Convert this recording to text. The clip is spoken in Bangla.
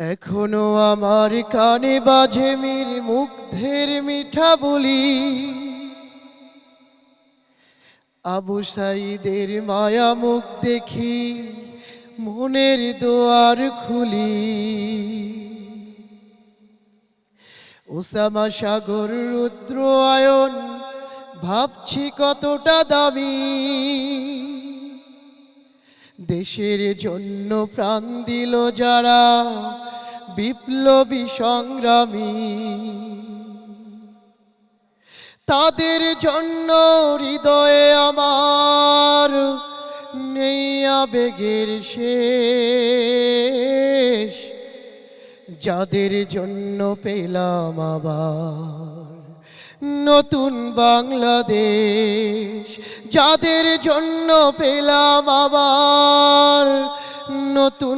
এখনও আমার কানে বাজে মির মুগ্ধের মিঠা বলি। আবু সাইদের মায়া মুখ দেখি, মনের দোয়ার খুলি। ওসামা সাগর রুদ্র আয়ন, ভাবছি কতটা দামি। দেশের জন্য প্রাণ দিল যারা বিপ্লবী সংগ্রামী। তাদের জন্য হৃদয়ে আমার নেই আবেগের শেষ। যাদের জন্য পেলাম আবার নতুন বাংলাদেশ। যাদের জন্য পেলাম আবার নতুন